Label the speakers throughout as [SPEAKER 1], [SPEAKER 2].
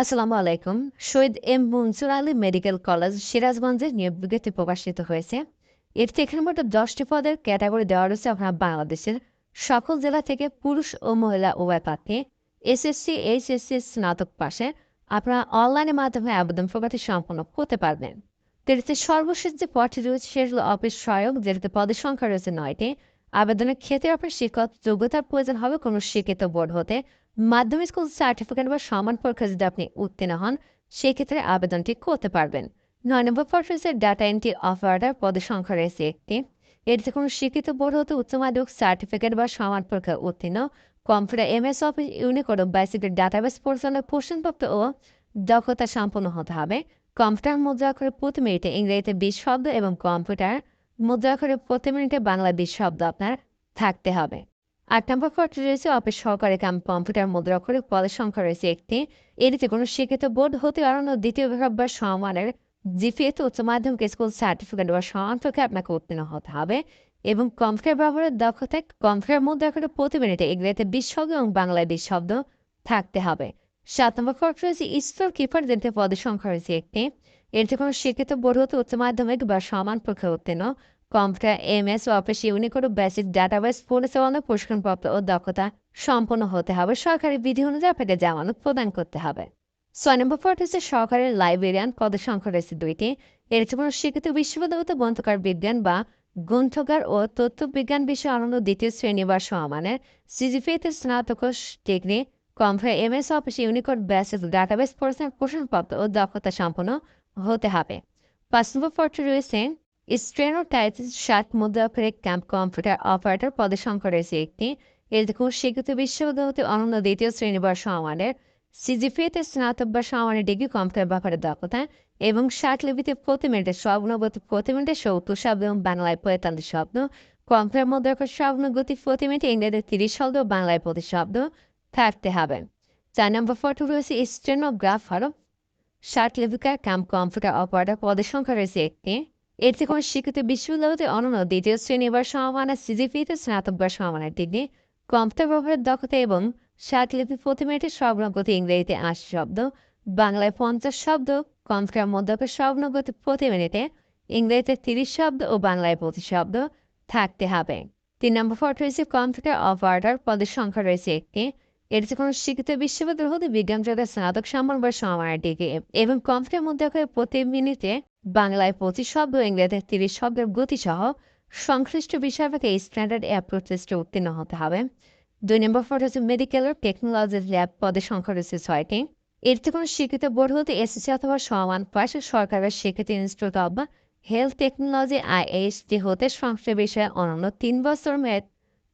[SPEAKER 1] আসসালামু আলাইকুম। Shahid M Mansur Ali medical college সিরাজগঞ্জের নিয়োগ বিজ্ঞপ্তি প্রকাশিত হয়েছে। এতে এখানে মোট দশটি পদের ক্যাটাগরি দেওয়া রয়েছে আপনার বাংলাদেশের সকল জেলা থেকে পুরুষ ও মহিলা উভয় প্রার্থী, এসএসসি, এইচএসসি স্নাতক পাশে। আপনারা অনলাইনের মাধ্যমে আবেদন প্রকাশে সম্পন্ন করতে পারবেন। তো এতে সর্বশেষ যে পদটি রয়েছে সেগুলো অফিস সহায়ক যেটাতে পদের সংখ্যা রয়েছে নয়টি। আবেদনের ক্ষেত্রে আপনার শিক্ষক যোগ্যতার প্রয়োজন হবে কোনো শিক্ষিত বোর্ড হতে। মাধ্যমিক স্কুল সার্টিফিকেট বা সমান পরীক্ষা যদি আপনি উত্তীর্ণ হন, সেক্ষেত্রে আবেদনটি করতে পারবেন। নয় নম্বর রয়েছে ডাটা এন্ট্রি অপারেটর পদের সংখ্যা রয়েছে একটি। এটিতে কোনো শিক্ষিত বোর্ড হতে উচ্চ মাধ্যমিক সার্টিফিকেট বা সমান পরীক্ষা উত্তীর্ণ computer M S office Unicode basic database পরিচালনার প্রশ্নপ্রাপ্ত ও দক্ষতা সম্পন্ন হতে হবে। কম্পিউটার মুদ্রা করে প্রতি মিনিটে ইংরেজিতে বিশ শব্দ এবং কম্পিউটার মুদ্রা করে প্রতি মিনিটে বাংলা বিশ শব্দ আপনার থাকতে হবে। আট নম্বর পদটি রয়েছে অফিস সহকারী কাম, কম্পিউটার মুদ্রা করে পদের সংখ্যা রয়েছে একটি। এটিতে কোনো শিক্ষিত বোর্ড হতে পারানো দ্বিতীয় বিভাগ বা সমানের জিপিএতে উচ্চ মাধ্যমিক স্কুল সার্টিফিকেট বা সমান থেকে আপনাকে উত্তীর্ণ হতে হবে এবং কম্পিউটার ব্যবহারের দক্ষতায় কম্পিউটার মুদ্রা করে প্রতি মিনিটে ইংরেজিতে বিশ শব্দ এবং বাংলায় বিশ শব্দ থাকতে হবে। সাত নম্বর পদ রয়েছে স্টোর কিপার যেতে পদের সংখ্যা রয়েছে একটি। এটিতে কোনো শিক্ষিত বোর্ড হতে উচ্চ মাধ্যমিক বা সমান পক্ষে উত্তীর্ণ computer, MS office Unicode basic database পরিচালনা প্রশিক্ষণপ্রাপ্ত ও দক্ষতা সম্পন্ন হতে হবে। সরকারি বিধি অনুযায়ী আপনাকে জামানত প্রদান করতে হবে। ছয় নম্বর পদ হচ্ছে সরকারি লাইব্রেরিয়ান পদের সংখ্যা রয়েছে দুইটি। এর কোনো শিক্ষিত বিশ্ববিদ্যালয়তে গ্রন্থকার বিজ্ঞান বা গ্রন্থকার ও তথ্য বিজ্ঞান বিষয়ে অনন্য দ্বিতীয় শ্রেণি বা সমানের সিজিপিএতে স্নাতক degree, computer, MS office Unicode basic database পরিচালনা প্রশিক্ষণপ্রাপ্ত ও দক্ষতা সম্পন্ন হতে হবে। পাঁচ নম্বর পদটি রয়েছে স্ট্রেনোটাইটিস ষাট মুদ্রাক্ষরিক ক্যাম্প কম্পিউটার অপারেটর পদের সংখ্যা রয়েছে একটি এর দেখুন স্বীকৃত বিশ্ববিদ্যালয় অনন্য দ্বিতীয় শ্রেণি বা সমানের সিজিপিএতে স্নাতক বা সমানের ডিগ্রি কম্পিউটার ব্যাপারে দক্ষতা এবং ষাট লিপিতে প্রতি মিনিটে স্বপ্নগতি প্রতি মিনিটে সত্তর শব্দ এবং বাংলায় পঁয়তাল্লিশ শব্দ কম্পিউটার মুদ্রাক্ষর স্বপ্নগতি প্রতি মিনিটে ইংরেজিতে তিরিশ শব্দ বাংলায় প্রতি শব্দ থাকতে হবে চার নম্বর ফটো রয়েছে স্টেনোগ্রাফার ষাট লিপিকার ক্যাম্প কম্পিউটার অপারেটর পদের সংখ্যা রয়েছে একটি এর থেকে অনন্য দ্বিতীয় শ্রেণি বা সমানের সিজিপিতে স্নাতক বা সমানের ডিগ্রি, কম্পিউটার ব্যবহারের দক্ষতা এবং ষাট লিপি প্রতি মিনিটে স্বর্ণগতি ইংরেজিতে আশি শব্দ, বাংলায় পঞ্চাশ শব্দ, কম্পিউটার মধ্যকের স্বর্ণগতি প্রতি মিনিটে ইংরেজিতে তিরিশ শব্দ ও বাংলায় পঁচিশ শব্দ থাকতে হবে। তিন নম্বর ফটো রয়েছে কম্পিউটার অপারেটর পদের সংখ্যা রয়েছে একটি। এটিতে কোনো শিক্ষিত বিশ্ববিদ্যালয় হতে বিজ্ঞান জগতের স্নাতক সম্মান বা সমানের ডিগ্রি এবং কম্পিউটার মধ্যে প্রতি মিনিটে বাংলায় পঁচিশ শব্দ, ইংরেজিতে তিরিশ শব্দের গতিসহ সংশ্লিষ্ট বিষয়টাকে স্ট্যান্ডার্ড অ্যাপ্রোচ টেস্টে উত্তীর্ণ হতে হবে। দুই নম্বর ফটো হচ্ছে মেডিকেল ও টেকনোলজির ল্যাব পদের সংখ্যা রয়েছে ছয়টি। এর থেকে কোনো স্বীকৃত বোর্ড হতে এসএসসি অথবা সমান পাশে সরকারের স্বীকৃতি institute of health technology IHT হতে সংশ্লিষ্ট বিষয়ে অনন্য তিন বছর মেয়াদ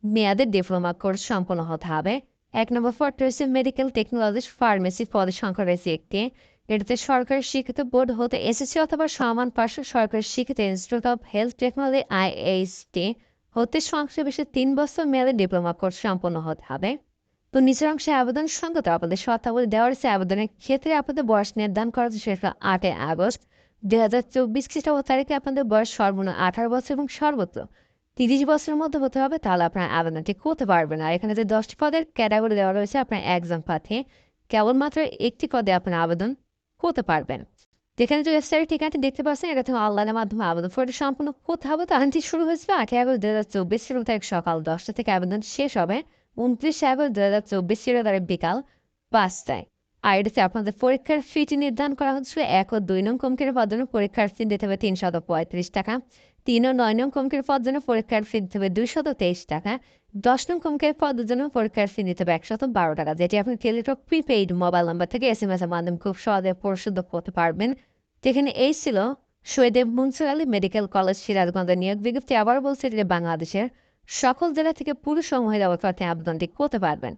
[SPEAKER 1] মেয়াদের ডিপ্লোমা কোর্স সম্পন্ন হতে হবে। এক নম্বর ফটো রয়েছে মেডিকেল টেকনোলজি ফার্মেসি পদের সংখ্যা রয়েছে একটি। এটাতে সরকারি শিক্ষিত বোর্ড হতে এসএসসি অথবা সমান পার্শ্ব সরকারি শিক্ষিত institute of health technology IHT হতে সংক্ষেপে তিন বছর মেয়াদে ডিপ্লোমা কোর্স সম্পন্ন হতে হবে। তো নিচের অংশে আবেদন সঙ্গত আপনাদের শর্তাবলী দেওয়া রয়েছে। আবেদনের ক্ষেত্রে আপনাদের বয়স নির্ধারণ করা হচ্ছে সেটা আটই আগস্ট দুই হাজার চব্বিশ খ্রিস্টাব্দ তারিখে আপনাদের বয়স সর্বনিম্ন আঠারো বছর এবং সর্বোচ্চ তিরিশ বছরের মধ্যে হতে হবে, তাহলে আপনার আবেদনটি করতে পারবেন। আর এখানে যে দশটি পদের ক্যাটাগরি দেওয়া রয়েছে, আপনার একজন প্রার্থী, কেবলমাত্র একটি পদে আপনার আবেদন করতে পারবেন। যেখানে যে ওয়েবসাইটের ঠিকানাটি দেখতে পাচ্ছেন, এটা থেকে অনলাইনের মাধ্যমে আবেদন ফর্মটি সম্পূর্ণ করতে হবে। তাহানটি শুরু হয়েছে আটই আগস্ট দু হাজার চব্বিশ তারিখ সকাল দশটা থেকে আবেদন শেষ হবে উনত্রিশ আগস্ট দু হাজার চব্বিশ তারিখ বিকাল পাঁচটায়। আর এটাতে আপনাদের পরীক্ষার ফিটি নির্ধারণ করা হচ্ছিল এক ও দুই নং কমকের পদের পরীক্ষার ফি দিতে হবে তিনশত পঁয়ত্রিশ টাকা, তিন ও নয় নং কমকের পদ জন্য পরীক্ষার ফি দিতে হবে দুইশত তেইশ টাকা দশ নং কমকের পদের পরীক্ষার ফি নিতে হবে একশত বারো টাকা, যেটি আপনি টেলিটক প্রিপেইড মোবাইল নাম্বার থেকে এস এম এস এর মাধ্যমে খুব সহজে পরিশুদ্ধ করতে পারবেন। যেখানে এই ছিল সৈয়দেব মুনসুর আলী মেডিকেল কলেজ, সিরাজগঞ্জের নিয়োগ বিজ্ঞপ্তি। আবার বলছে যে বাংলাদেশের সকল জেলা থেকে পুরুষ ও মহিলা প্রার্থী আবেদনটি করতে পারবেন।